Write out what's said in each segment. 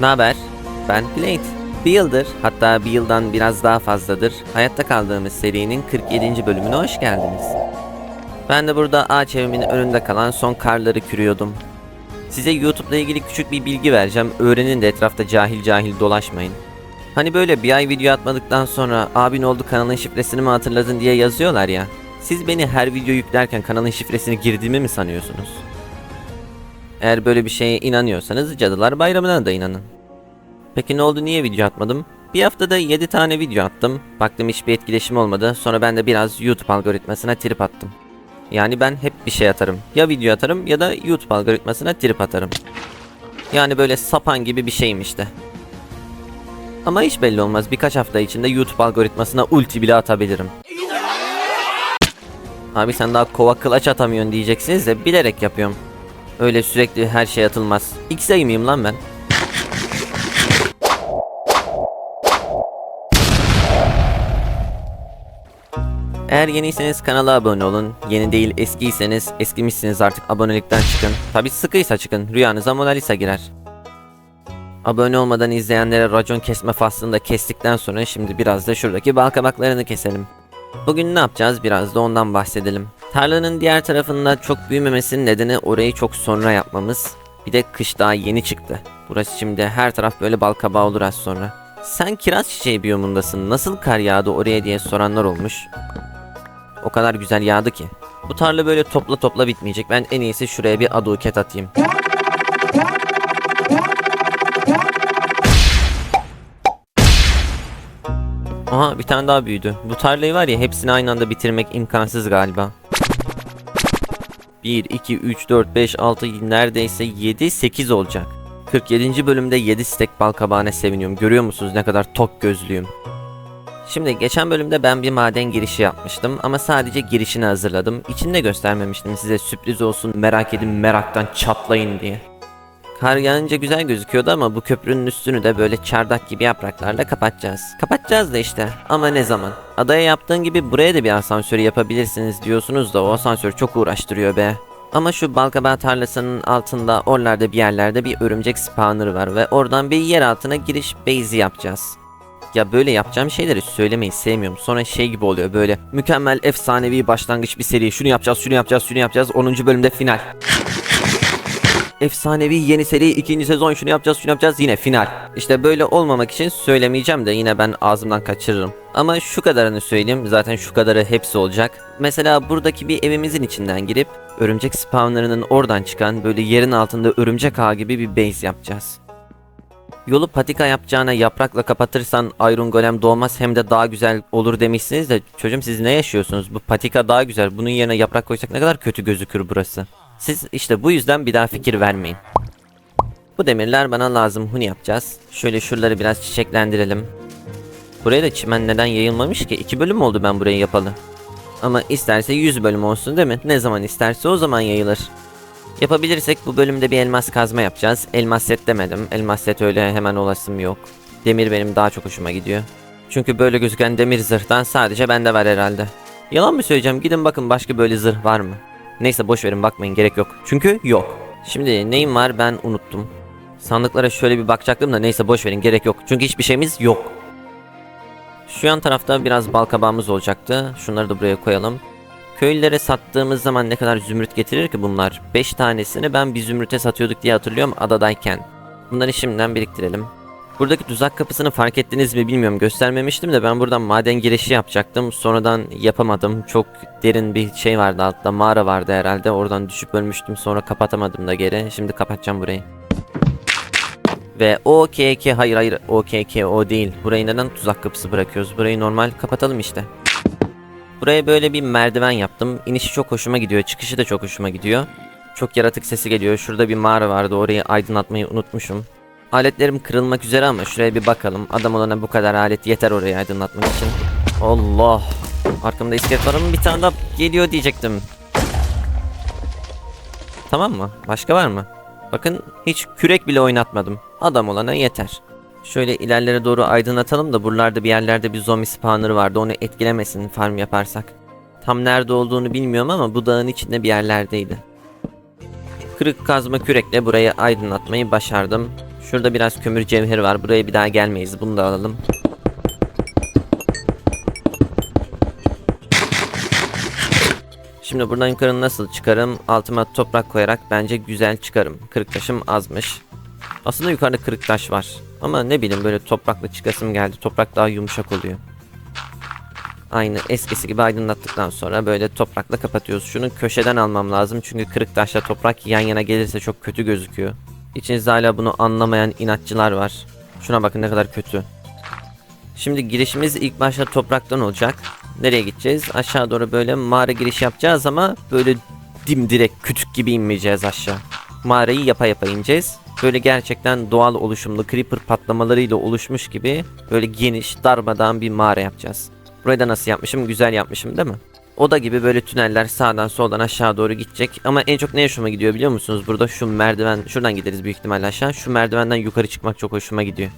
Ne haber? Ben Blade. Bir yıldır, hatta bir yıldan biraz daha fazladır, hayatta kaldığımız serinin 47. bölümüne hoş geldiniz. Ben de burada ağaç evimin önünde kalan son karları kürüyordum. Size YouTube'la ilgili küçük bir bilgi vereceğim. Öğrenin de etrafta cahil cahil dolaşmayın. Hani böyle bir ay video atmadıktan sonra abin oldu kanalın şifresini mi hatırladın diye yazıyorlar ya. Siz beni her video yüklerken kanalın şifresini girdiğimi mi sanıyorsunuz? Eğer böyle bir şeye inanıyorsanız Cadılar Bayramı'na da inanın. Peki ne oldu niye video atmadım? Bir haftada 7 tane video attım. Baktım hiçbir etkileşim olmadı. Sonra ben de biraz YouTube algoritmasına trip attım. Yani ben hep bir şey atarım. Ya video atarım ya da YouTube algoritmasına trip atarım. Yani böyle sapan gibi bir şeyim işte. Ama hiç belli olmaz. Birkaç hafta içinde YouTube algoritmasına ulti bile atabilirim. Abi sen daha kova kılaç atamıyorsun diyeceksiniz de bilerek yapıyorum. Öyle sürekli her şey atılmaz. X sayı mıyım lan ben? Eğer yeniyseniz kanala abone olun. Yeni değil eskiyseniz eskimişsiniz artık abonelikten çıkın. Tabi sıkıysa çıkın. Rüyanıza Mona Lisa girer. Abone olmadan izleyenlere racon kesme faslını da kestikten sonra şimdi biraz da şuradaki bal kabaklarını keselim. Bugün ne yapacağız biraz da ondan bahsedelim. Tarlanın diğer tarafında çok büyümemesinin nedeni orayı çok sonra yapmamız. Bir de kış daha yeni çıktı. Burası şimdi her taraf böyle bal kabağı olur az sonra. Sen kiraz çiçeği biyomundasın nasıl kar yağdı oraya diye soranlar olmuş. O kadar güzel yağdı ki. Bu tarla böyle topla topla bitmeyecek. Ben en iyisi şuraya bir aduket atayım. Aha bir tane daha büyüdü. Bu tarlayı var ya hepsini aynı anda bitirmek imkansız galiba. 1, 2, 3, 4, 5, 6, neredeyse 7, 8 olacak. 47. bölümde 7 stek bal kabağına seviniyorum. Görüyor musunuz ne kadar tok gözlüyüm. Şimdi geçen bölümde ben bir maden girişi yapmıştım ama sadece girişini hazırladım. İçinde göstermemiştim size sürpriz olsun merak edin meraktan çatlayın diye. Kar yağınca güzel gözüküyordu ama bu köprünün üstünü de böyle çardak gibi yapraklarla kapatacağız. Kapatacağız da işte ama ne zaman? Adaya yaptığın gibi buraya da bir asansör yapabilirsiniz diyorsunuz da o asansör çok uğraştırıyor be. Ama şu balkabağı tarlasının altında oralarda bir yerlerde bir örümcek spawner var ve oradan bir yer altına giriş base'i yapacağız. Ya böyle yapacağım şeyleri söylemeyi sevmiyorum. Sonra şey gibi oluyor böyle mükemmel efsanevi başlangıç bir seri. Şunu yapacağız, şunu yapacağız, şunu yapacağız. 10. bölümde final. Efsanevi yeni seri ikinci sezon şunu yapacağız şunu yapacağız yine final. İşte böyle olmamak için söylemeyeceğim de yine ben ağzımdan kaçırırım. Ama şu kadarını söyleyeyim zaten şu kadarı hepsi olacak. Mesela buradaki bir evimizin içinden girip örümcek spawnerının oradan çıkan böyle yerin altında örümcek ağı gibi bir base yapacağız. Yolu patika yapacağına yaprakla kapatırsan Iron Golem doğmaz hem de daha güzel olur demişsiniz de çocuğum siz ne yaşıyorsunuz? Bu patika daha güzel. Bunun yerine yaprak koysak ne kadar kötü gözükür burası. Siz işte bu yüzden bir daha fikir vermeyin. Bu demirler bana lazım. Huni yapacağız. Şöyle şuraları biraz çiçeklendirelim. Buraya da çimen neden yayılmamış ki? İki bölüm oldu ben burayı yapalı. Ama isterse 100 bölüm olsun değil mi? Ne zaman isterse o zaman yayılır. Yapabilirsek bu bölümde bir elmas kazma yapacağız. Elmas set demedim. Elmas set öyle hemen olasım yok. Demir benim daha çok hoşuma gidiyor. Çünkü böyle gözüken demir zırhtan sadece bende var herhalde. Yalan mı söyleyeceğim? Gidin bakın başka böyle zırh var mı? Neyse boş verin bakmayın gerek yok. Çünkü yok. Şimdi neyim var ben unuttum. Sandıklara şöyle bir bakacaktım da neyse boş verin gerek yok. Çünkü hiçbir şeyimiz yok. Şu yan tarafta biraz bal kabağımız olacaktı. Şunları da buraya koyalım. Köylülere sattığımız zaman ne kadar zümrüt getirir ki bunlar? 5 tanesini ben bir zümrüte satıyorduk diye hatırlıyorum adadayken. Bunları şimdiden biriktirelim. Buradaki tuzak kapısını fark ettiniz mi bilmiyorum göstermemiştim de ben buradan maden girişi yapacaktım. Sonradan yapamadım. Çok derin bir şey vardı altta mağara vardı herhalde. Oradan düşüp ölmüştüm sonra kapatamadım da geri. Şimdi kapatacağım burayı. Ve OKK hayır hayır OKK o değil. Burayı neden tuzak kapısı bırakıyoruz? Burayı normal kapatalım işte. Buraya böyle bir merdiven yaptım. İnişi çok hoşuma gidiyor. Çıkışı da çok hoşuma gidiyor. Çok yaratık sesi geliyor. Şurada bir mağara vardı. Orayı aydınlatmayı unutmuşum. Aletlerim kırılmak üzere ama şuraya bir bakalım. Adam olana bu kadar alet yeter orayı aydınlatmak için. Allah. Arkamda iskelet var ama bir tane daha geliyor diyecektim. Tamam mı? Başka var mı? Bakın hiç kürek bile oynatmadım. Adam olana yeter. Şöyle ilerlere doğru aydınlatalım da buralarda bir yerlerde bir zombi spawner vardı. Onu etkilemesin farm yaparsak. Tam nerede olduğunu bilmiyorum ama bu dağın içinde bir yerlerdeydi. Kırık kazma kürekle burayı aydınlatmayı başardım. Şurada biraz kömür cevheri var. Buraya bir daha gelmeyiz. Bunu da alalım. Şimdi buradan yukarı nasıl çıkarım? Altıma toprak koyarak bence güzel çıkarım. Kırık taşım azmış. Aslında yukarıda kırık taş var. Ama ne bileyim böyle toprakla çıkasım geldi. Toprak daha yumuşak oluyor. Aynı eskisi gibi aydınlattıktan sonra böyle toprakla kapatıyoruz. Şunu köşeden almam lazım çünkü kırık taşla toprak yan yana gelirse çok kötü gözüküyor. İçinizde hala bunu anlamayan inatçılar var. Şuna bakın ne kadar kötü. Şimdi girişimiz ilk başta topraktan olacak. Nereye gideceğiz? Aşağı doğru böyle mağara giriş yapacağız ama böyle dimdirek kütük gibi inmeyeceğiz aşağı. Mağarayı yapa yapa ineceğiz. Böyle gerçekten doğal oluşumlu creeper patlamalarıyla oluşmuş gibi böyle geniş darmadan bir mağara yapacağız. Burayı da nasıl yapmışım? Güzel yapmışım değil mi? Oda gibi böyle tüneller sağdan soldan aşağı doğru gidecek. Ama en çok ne hoşuma gidiyor biliyor musunuz? Burada şu merdiven, şuradan gideriz büyük ihtimalle aşağı. Şu merdivenden yukarı çıkmak çok hoşuma gidiyor.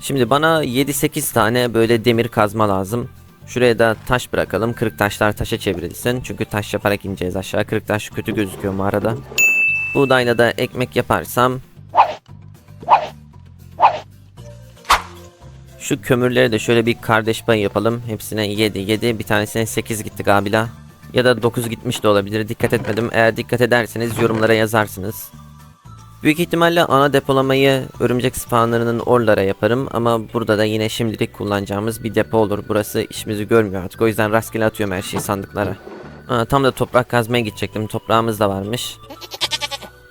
Şimdi bana 7-8 tane böyle demir kazma lazım. Şuraya da taş bırakalım. Kırık taşlar taşa çevrilsin. Çünkü taş yaparak ineceğiz aşağı. Kırık taş kötü gözüküyor mağarada. Buğdayla da ekmek yaparsam Şu kömürleri de şöyle bir kardeş pay yapalım. Hepsine 7 7 bir tanesine 8 gitti galiba. Ya da 9 gitmiş de olabilir. Dikkat etmedim. Eğer dikkat ederseniz yorumlara yazarsınız. Büyük ihtimalle ana depolamayı örümcek spawnlarının orlara yaparım ama burada da yine şimdilik kullanacağımız bir depo olur. Burası işimizi görmüyor artık. O yüzden rastgele atıyorum her şeyi sandıklara. Aa, tam da toprak kazmaya gidecektim. Toprağımız da varmış.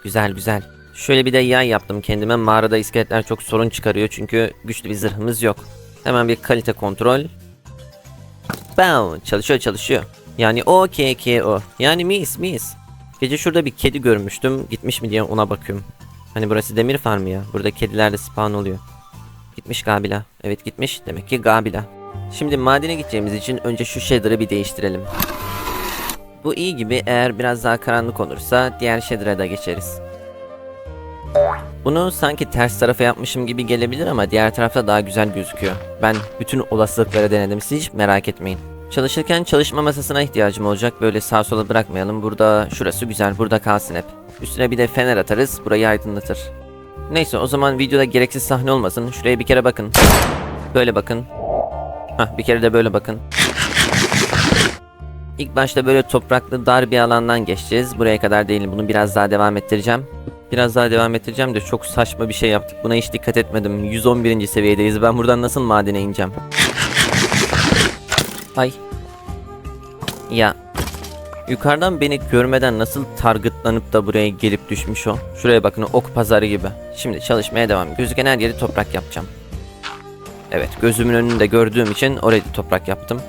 Güzel güzel. Şöyle bir de yay yaptım kendime. Mağarada iskeletler çok sorun çıkarıyor çünkü güçlü bir zırhımız yok. Hemen bir kalite kontrol. Bam! Çalışıyor çalışıyor. Yani o ki ki o. Yani mis mis. Gece şurada bir kedi görmüştüm. Gitmiş mi diye ona bakıyorum. Hani burası demir farmı ya. Burada kediler de spawn oluyor. Gitmiş Gabila. Evet gitmiş. Demek ki Gabila. Şimdi madene gideceğimiz için önce şu shader'ı bir değiştirelim. Bu iyi gibi eğer biraz daha karanlık olursa diğer shader'a da geçeriz. Bunu sanki ters tarafa yapmışım gibi gelebilir ama diğer tarafta daha güzel gözüküyor. Ben bütün olasılıkları denedim siz hiç merak etmeyin. Çalışırken çalışma masasına ihtiyacım olacak. Böyle sağ sola bırakmayalım. Burada şurası güzel. Burada kalsın hep. Üstüne bir de fener atarız. Burayı aydınlatır. Neyse o zaman videoda gereksiz sahne olmasın. Şuraya bir kere bakın. Böyle bakın. Hah bir kere de böyle bakın. İlk başta böyle topraklı dar bir alandan geçeceğiz. Buraya kadar değil. Bunu biraz daha devam ettireceğim. Biraz daha devam ettireceğim de çok saçma bir şey yaptık. Buna hiç dikkat etmedim. 111. seviyedeyiz. Ben buradan nasıl madene ineceğim? Ay. Ya. Yukarıdan beni görmeden nasıl targetlanıp da buraya gelip düşmüş o. Şuraya bakın ok pazarı gibi. Şimdi çalışmaya devam. Gözüken her yeri toprak yapacağım. Evet gözümün önünde gördüğüm için orayı toprak yaptım.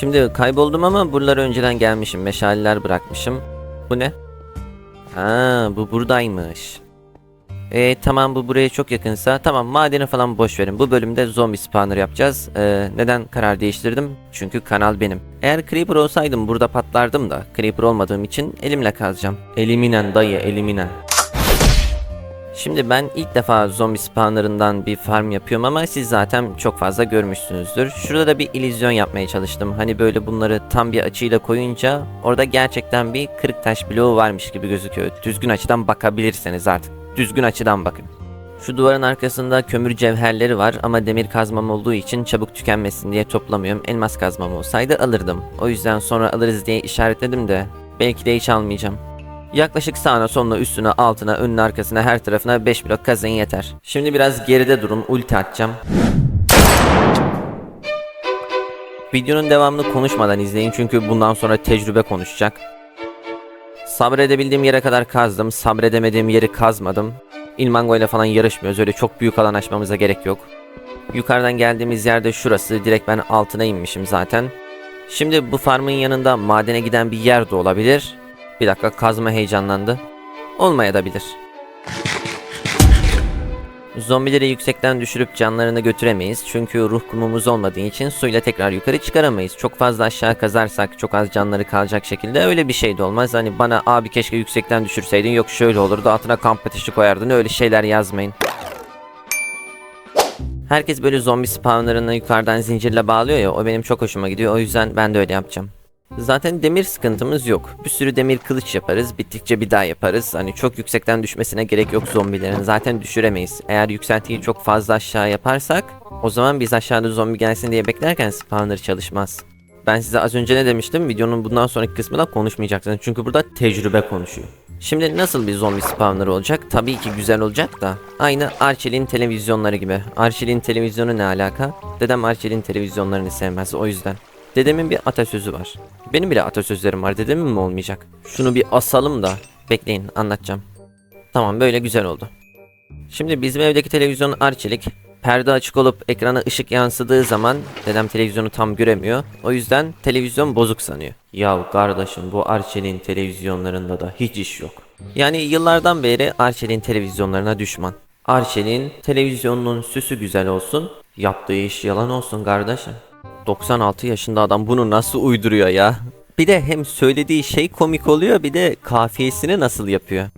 Şimdi kayboldum ama buralara önceden gelmişim. Meşaleler bırakmışım. Bu ne? Ha bu buradaymış. E tamam bu buraya çok yakınsa tamam madeni falan boş verin. Bu bölümde zombi spawner yapacağız. Ee, neden karar değiştirdim? Çünkü kanal benim. Eğer creeper olsaydım burada patlardım da creeper olmadığım için elimle kazacağım. Eliminen dayı eliminen. Şimdi ben ilk defa zombi spawnerından bir farm yapıyorum ama siz zaten çok fazla görmüşsünüzdür. Şurada da bir illüzyon yapmaya çalıştım. Hani böyle bunları tam bir açıyla koyunca orada gerçekten bir kırık taş bloğu varmış gibi gözüküyor. Düzgün açıdan bakabilirseniz artık. Düzgün açıdan bakın. Şu duvarın arkasında kömür cevherleri var ama demir kazmam olduğu için çabuk tükenmesin diye toplamıyorum. Elmas kazmam olsaydı alırdım. O yüzden sonra alırız diye işaretledim de belki de hiç almayacağım. Yaklaşık sağına soluna üstüne altına önüne arkasına her tarafına 5 blok kazayın yeter. Şimdi biraz geride durun ulti atacağım. Videonun devamını konuşmadan izleyin çünkü bundan sonra tecrübe konuşacak. Sabredebildiğim yere kadar kazdım. Sabredemediğim yeri kazmadım. İlmango ile falan yarışmıyoruz. Öyle çok büyük alan açmamıza gerek yok. Yukarıdan geldiğimiz yerde şurası. Direkt ben altına inmişim zaten. Şimdi bu farmın yanında madene giden bir yer de olabilir. Bir dakika kazma heyecanlandı. Olmaya da bilir. Zombileri yüksekten düşürüp canlarını götüremeyiz. Çünkü ruh kumumuz olmadığı için suyla tekrar yukarı çıkaramayız. Çok fazla aşağı kazarsak çok az canları kalacak şekilde öyle bir şey de olmaz. Hani bana abi keşke yüksekten düşürseydin yok şöyle olurdu altına kamp ateşi koyardın öyle şeyler yazmayın. Herkes böyle zombi spawnlarını yukarıdan zincirle bağlıyor ya o benim çok hoşuma gidiyor o yüzden ben de öyle yapacağım. Zaten demir sıkıntımız yok. Bir sürü demir kılıç yaparız. Bittikçe bir daha yaparız. Hani çok yüksekten düşmesine gerek yok zombilerin. Zaten düşüremeyiz. Eğer yükseltiyi çok fazla aşağı yaparsak o zaman biz aşağıda zombi gelsin diye beklerken spawner çalışmaz. Ben size az önce ne demiştim? Videonun bundan sonraki kısmında konuşmayacaksınız. Çünkü burada tecrübe konuşuyor. Şimdi nasıl bir zombi spawner olacak? Tabii ki güzel olacak da. Aynı Arçelik'in televizyonları gibi. Arçelik'in televizyonu ne alaka? Dedem Arçelik'in televizyonlarını sevmez o yüzden. Dedemin bir atasözü var. Benim bile atasözlerim var. Dedemin mi olmayacak? Şunu bir asalım da. Bekleyin anlatacağım. Tamam böyle güzel oldu. Şimdi bizim evdeki televizyon Arçelik. Perde açık olup ekrana ışık yansıdığı zaman dedem televizyonu tam göremiyor. O yüzden televizyon bozuk sanıyor. Ya kardeşim bu Arçelik'in televizyonlarında da hiç iş yok. Yani yıllardan beri Arçelik'in televizyonlarına düşman. Arçelik'in televizyonunun süsü güzel olsun, yaptığı iş yalan olsun kardeşim. 96 yaşında adam bunu nasıl uyduruyor ya? Bir de hem söylediği şey komik oluyor bir de kafiyesini nasıl yapıyor?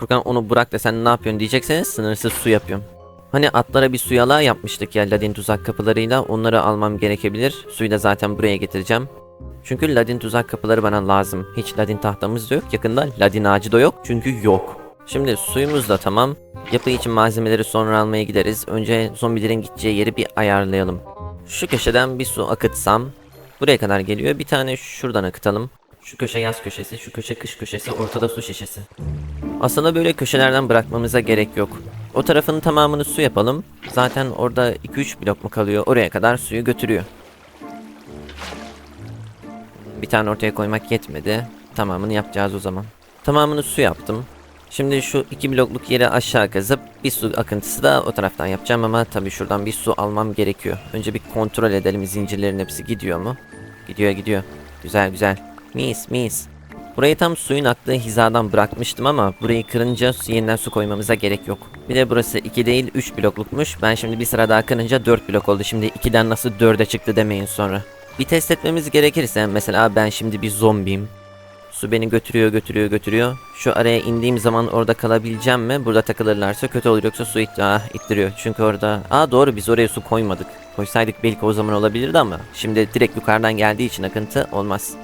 Furkan onu bırak da sen ne yapıyorsun diyecekseniz sınırsız su yapıyorum. Hani atlara bir su yalağı yapmıştık ya ladin tuzak kapılarıyla onları almam gerekebilir. Suyu da zaten buraya getireceğim. Çünkü ladin tuzak kapıları bana lazım. Hiç ladin tahtamız da yok. Yakında ladin ağacı da yok. Çünkü yok. Şimdi suyumuz da tamam. Yapı için malzemeleri sonra almaya gideriz. Önce zombilerin gideceği yeri bir ayarlayalım. Şu köşeden bir su akıtsam buraya kadar geliyor. Bir tane şuradan akıtalım. Şu köşe yaz köşesi, şu köşe kış köşesi, ortada su şişesi. Aslında böyle köşelerden bırakmamıza gerek yok. O tarafın tamamını su yapalım. Zaten orada 2-3 blok mu kalıyor? Oraya kadar suyu götürüyor. Bir tane ortaya koymak yetmedi. Tamamını yapacağız o zaman. Tamamını su yaptım. Şimdi şu iki blokluk yeri aşağı kazıp bir su akıntısı da o taraftan yapacağım ama tabii şuradan bir su almam gerekiyor. Önce bir kontrol edelim zincirlerin hepsi gidiyor mu? Gidiyor gidiyor. Güzel güzel. Mis mis. Burayı tam suyun aktığı hizadan bırakmıştım ama burayı kırınca yeniden su koymamıza gerek yok. Bir de burası 2 değil 3 bloklukmuş. Ben şimdi bir sıra daha kırınca 4 blok oldu. Şimdi 2'den nasıl 4'e çıktı demeyin sonra. Bir test etmemiz gerekirse mesela ben şimdi bir zombiyim. Su beni götürüyor götürüyor götürüyor. Şu araya indiğim zaman orada kalabileceğim mi? Burada takılırlarsa kötü olur yoksa su it ah, ittiriyor. Çünkü orada... Aa doğru biz oraya su koymadık. Koysaydık belki o zaman olabilirdi ama şimdi direkt yukarıdan geldiği için akıntı olmaz.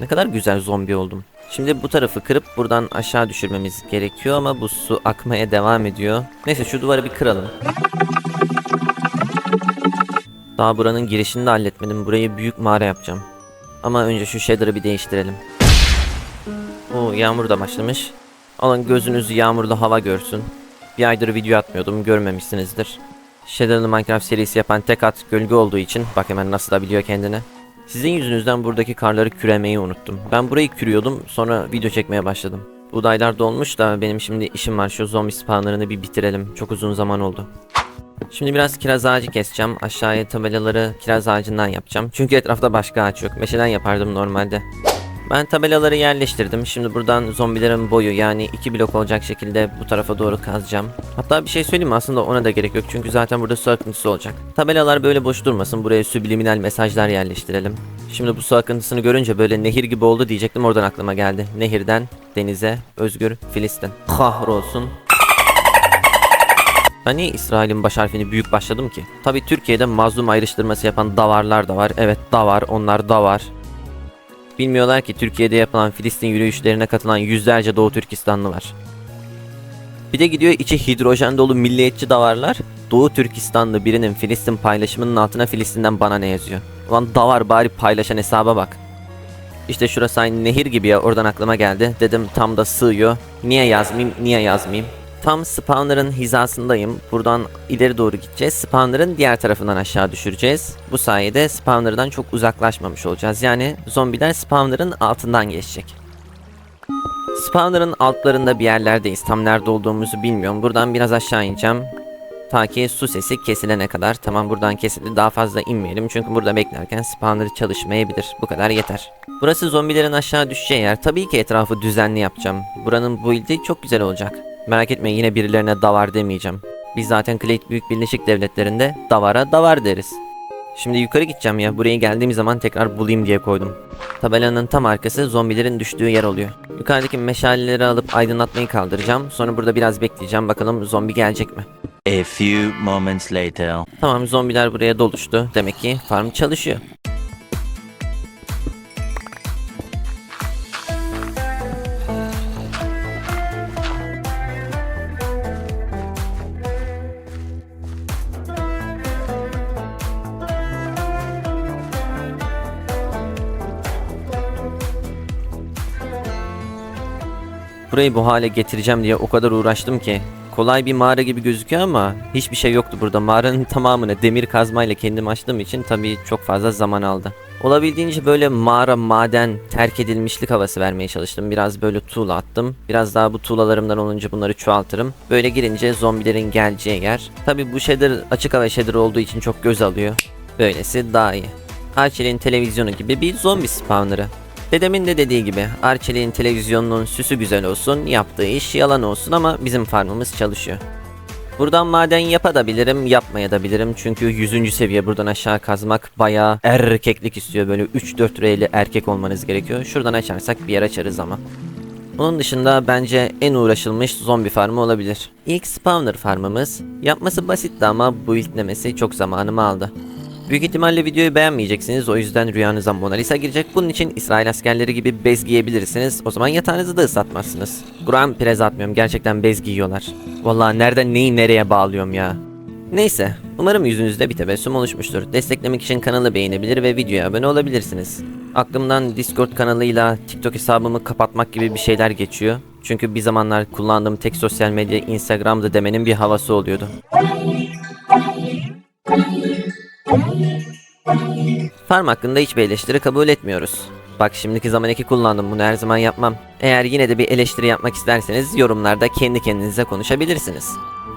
Ne kadar güzel zombi oldum. Şimdi bu tarafı kırıp buradan aşağı düşürmemiz gerekiyor ama bu su akmaya devam ediyor. Neyse şu duvarı bir kıralım. Daha buranın girişini de halletmedim. Burayı büyük mağara yapacağım. Ama önce şu shader'ı bir değiştirelim. Oo yağmur da başlamış. Alın gözünüzü yağmurlu hava görsün. Bir aydır video atmıyordum görmemişsinizdir. Shader'lı Minecraft serisi yapan tek at gölge olduğu için bak hemen nasıl da biliyor kendini. Sizin yüzünüzden buradaki karları küremeyi unuttum. Ben burayı kürüyordum sonra video çekmeye başladım. Buğdaylar dolmuş da benim şimdi işim var şu zombi spawnlarını bir bitirelim. Çok uzun zaman oldu. Şimdi biraz kiraz ağacı keseceğim. Aşağıya tabelaları kiraz ağacından yapacağım. Çünkü etrafta başka ağaç yok. Meşeden yapardım normalde. Ben tabelaları yerleştirdim. Şimdi buradan zombilerin boyu yani iki blok olacak şekilde bu tarafa doğru kazacağım. Hatta bir şey söyleyeyim mi? aslında ona da gerek yok. Çünkü zaten burada su akıntısı olacak. Tabelalar böyle boş durmasın. Buraya subliminal mesajlar yerleştirelim. Şimdi bu su akıntısını görünce böyle nehir gibi oldu diyecektim. Oradan aklıma geldi. Nehirden denize özgür Filistin. Kahrolsun. Ben niye İsrail'in baş harfini büyük başladım ki? Tabi Türkiye'de mazlum ayrıştırması yapan davarlar da var. Evet davar onlar davar. Bilmiyorlar ki Türkiye'de yapılan Filistin yürüyüşlerine katılan yüzlerce Doğu Türkistanlı var. Bir de gidiyor içi hidrojen dolu milliyetçi davarlar. Doğu Türkistanlı birinin Filistin paylaşımının altına Filistin'den bana ne yazıyor. Ulan davar bari paylaşan hesaba bak. İşte şurası aynı nehir gibi ya oradan aklıma geldi. Dedim tam da sığıyor. Niye yazmayayım niye yazmayayım. Tam spawner'ın hizasındayım. Buradan ileri doğru gideceğiz. Spawner'ın diğer tarafından aşağı düşüreceğiz. Bu sayede spawner'dan çok uzaklaşmamış olacağız. Yani zombiler spawner'ın altından geçecek. Spawner'ın altlarında bir yerlerdeyiz. Tam nerede olduğumuzu bilmiyorum. Buradan biraz aşağı ineceğim. Ta ki su sesi kesilene kadar. Tamam buradan kesildi. Daha fazla inmeyelim. Çünkü burada beklerken spawner çalışmayabilir. Bu kadar yeter. Burası zombilerin aşağı düşeceği yer. Tabii ki etrafı düzenli yapacağım. Buranın build'i çok güzel olacak. Merak etme yine birilerine davar demeyeceğim. Biz zaten Clayt Büyük Birleşik Devletleri'nde davara davar deriz. Şimdi yukarı gideceğim ya. Buraya geldiğim zaman tekrar bulayım diye koydum. Tabelanın tam arkası zombilerin düştüğü yer oluyor. Yukarıdaki meşaleleri alıp aydınlatmayı kaldıracağım. Sonra burada biraz bekleyeceğim. Bakalım zombi gelecek mi? A few moments later. Tamam zombiler buraya doluştu. Demek ki farm çalışıyor. Burayı bu hale getireceğim diye o kadar uğraştım ki. Kolay bir mağara gibi gözüküyor ama hiçbir şey yoktu burada. Mağaranın tamamını demir kazmayla kendim açtığım için tabii çok fazla zaman aldı. Olabildiğince böyle mağara, maden, terk edilmişlik havası vermeye çalıştım. Biraz böyle tuğla attım. Biraz daha bu tuğlalarımdan olunca bunları çoğaltırım. Böyle girince zombilerin geleceği yer. Tabii bu shader açık hava shader olduğu için çok göz alıyor. Böylesi daha iyi. Arçelik'in televizyonu gibi bir zombi spawner'ı. Dedemin de dediği gibi Arçelik'in televizyonunun süsü güzel olsun, yaptığı iş yalan olsun ama bizim farmımız çalışıyor. Buradan maden yapabilirim, yapmaya da bilirim. Çünkü 100. seviye buradan aşağı kazmak bayağı erkeklik istiyor. Böyle 3-4 reyli erkek olmanız gerekiyor. Şuradan açarsak bir yer açarız ama. Onun dışında bence en uğraşılmış zombi farmı olabilir. İlk spawner farmımız. Yapması basitti ama bu ilklemesi çok zamanımı aldı. Büyük ihtimalle videoyu beğenmeyeceksiniz o yüzden rüyanıza Mona Lisa girecek. Bunun için İsrail askerleri gibi bez giyebilirsiniz. O zaman yatağınızı da ıslatmazsınız. Kur'an prez atmıyorum gerçekten bez giyiyorlar. Vallahi nereden neyi nereye bağlıyorum ya. Neyse umarım yüzünüzde bir tebessüm oluşmuştur. Desteklemek için kanalı beğenebilir ve videoya abone olabilirsiniz. Aklımdan Discord kanalıyla TikTok hesabımı kapatmak gibi bir şeyler geçiyor. Çünkü bir zamanlar kullandığım tek sosyal medya Instagram'dı demenin bir havası oluyordu. Farm hakkında hiçbir eleştiri kabul etmiyoruz. Bak şimdiki zaman eki kullandım bunu her zaman yapmam. Eğer yine de bir eleştiri yapmak isterseniz yorumlarda kendi kendinize konuşabilirsiniz.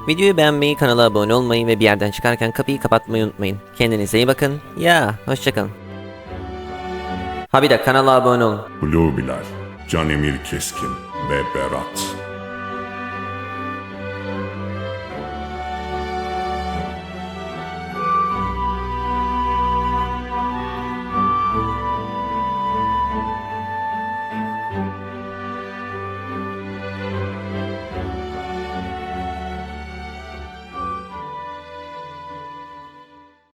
Videoyu beğenmeyi, kanala abone olmayı ve bir yerden çıkarken kapıyı kapatmayı unutmayın. Kendinize iyi bakın. Ya, hoşçakalın. Ha bir de kanala abone olun. Blue Bilal, Canemir Keskin ve Berat.